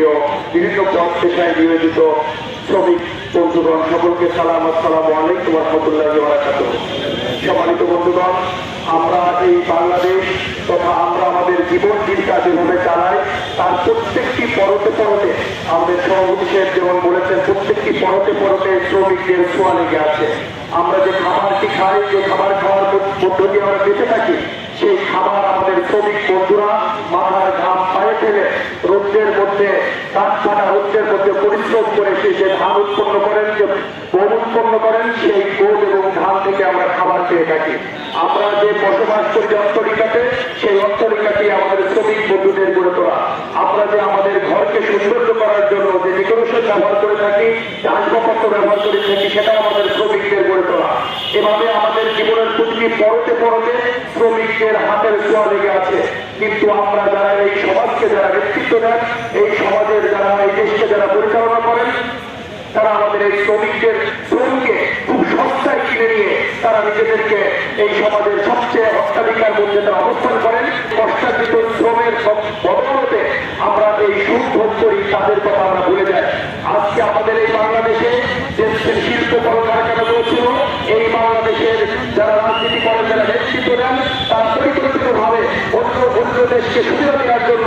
প্রিয় বিভিন্ন পথ পেশায় নিয়োজিত শ্রমিক বন্ধুগণ, সকলকে সালাম আসসালাম আলাইকুম রহমতুল্লাহ বারাকাত সম্মানিত বন্ধুগণ, আমরা এই বাংলাদেশ তথা আমরা আমাদের জীবন জীবিকা যেভাবে চালাই তার প্রত্যেকটি পরতে পরতে আমাদের সভাপতি সাহেব যেমন বলেছেন, প্রত্যেকটি পরতে পরতে শ্রমিকদের ছোঁয়া লেগে আছে। আমরা যে খাবারটি খাই, যে খাবার খাওয়ার দিয়ে আমরা বেঁচে থাকি, সেই খাবার আমাদের শ্রমিক বন্ধুরা মাথার করে সে যে ধান উৎপন্ন করেন, যে গোল উৎপন্ন করেন, সেই গোল এবং ধান থেকে আমরা খাবার পেয়ে থাকি। আমরা যে বসবাস করি যে অট্টলিকাতে, সেই অট্টলিকাটি আমাদের শ্রমিক বন্ধুদের গড়ে তোলা। আমরা যে আমাদের ঘরকে সৌন্দর্য করার জন্য যে ডেকোরেশন ব্যবহার করে থাকি, আসবাবপত্র ব্যবহার করে থাকি সেটা আমাদের শ্রমিকদের গড়ে তোলা। এভাবে আমাদের জীবনের প্রতিটি পরতে পরতে শ্রমিকদের হাতের ছোঁয়া লেগে আছে। কিন্তু আমরা যারা এই সমাজকে, যারা নেতৃত্ব দেন, এই সমাজের যারা পরিচালনা করেন, তারা আমাদের এই শ্রমিকদের শ্রমকে খুব সস্তায় কিনে নিয়ে তারা নিজেদেরকে এই সমাজের সবচেয়ে অট্টালিকার মধ্যে তারা অবস্থান করেন। কষ্টার্জিত শ্রমের বদৌলতে আমরা এই সুখ ভোগ করি, তাদের কথা আমরা ভুলে যাই। আজকে আমাদের এই বাংলাদেশে যে শিল্প কলকারখানাগুলো ছিল এই বাংলাদেশের যারা রাজনীতি করেন, যারা নেতৃত্ব দেন, তারা পরিকল্পিত ভাবে অন্য অন্য দেশকে সুবিধা দেওয়ার জন্য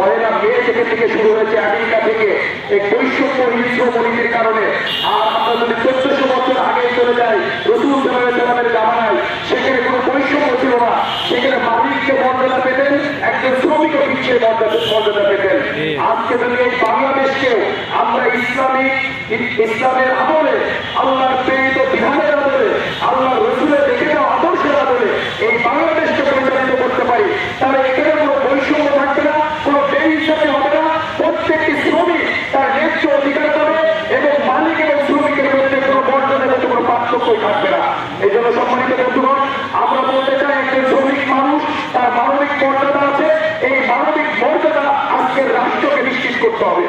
পয়লা মে থেকে থেকে শুরু হয়েছে আমেরিকা থেকে। এই বৈষম্য হিংস্র নীতির কারণে আর আমরা যদি চোদ্দশো বছর আগে চলে যাই রসুল সালামের জামানায় সেখানে কোনো বৈষম্য ছিল না। সেখানে মালিককে মর্যাদা পেতেন একজন শ্রমিক পিছিয়ে মর্যাদা মর্যাদা পেতেন। আজকে যদি এই বাংলাদেশকেও আমরা ইসলামিক ইসলামের আমলে মর্যাদা আছে, এই মানবিক মর্যাদা আজকের রাষ্ট্রকে নিশ্চিত করতে হবে।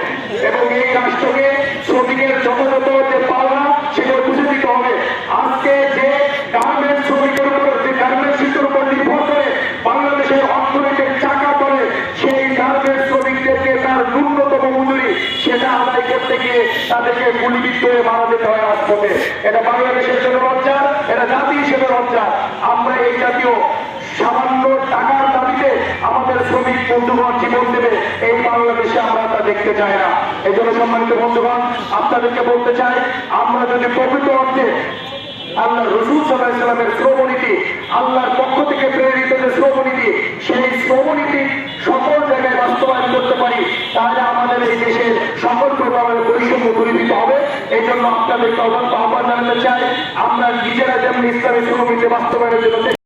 এবং এই রাষ্ট্রকে শ্রমিকের যথাযথ যে পাওনা সেগুলো বুঝে দিতে হবে। আজকে যে গার্মেন্টস শ্রমিকের উপর, যে গার্মেন্টস শিল্পের উপর নির্ভর করে বাংলাদেশের অর্থনীতির চাকা করে সেই গার্মেন্টস শ্রমিকদেরকে তার ন্যূনতম মজুরি, সেটা আদায় করতে গিয়ে তাদেরকে গুলিবিদ্ধ হয়ে মারা যেতে হয় রাজপথে। এটা বাংলাদেশের জন্য লজ্জা এটা জাতি হিসেবে লজ্জা আমরা এই জাতীয় সামান্য টাকার দাবিতে আমাদের শ্রমিক বন্ধুগণ জীবন দেবে এই বাংলাদেশে আমরা তা দেখতে চাই না। এই জন্য সম্মানিত বন্ধুগণ, আপনাদেরকে বলতে চাই, আমরা যদি প্রকৃত অর্থে আল্লাহ রসুল সাল্লামের শ্রমনীতি আল্লাহর পক্ষ থেকে প্রেরিত যে শ্রমনীতি সেই শ্রমনীতি সকল জায়গায় বাস্তবায়ন করতে পারি, তাহলে আমাদের এই দেশের সকল প্রকারের বৈষম্য দূরীভূত হবে। এই জন্য আপনাদেরকে আহ্বান জানাতে চাই, আমরা নিজেরা যেমন ইসলামী শ্রমনীতি বাস্তবায়নের জন্য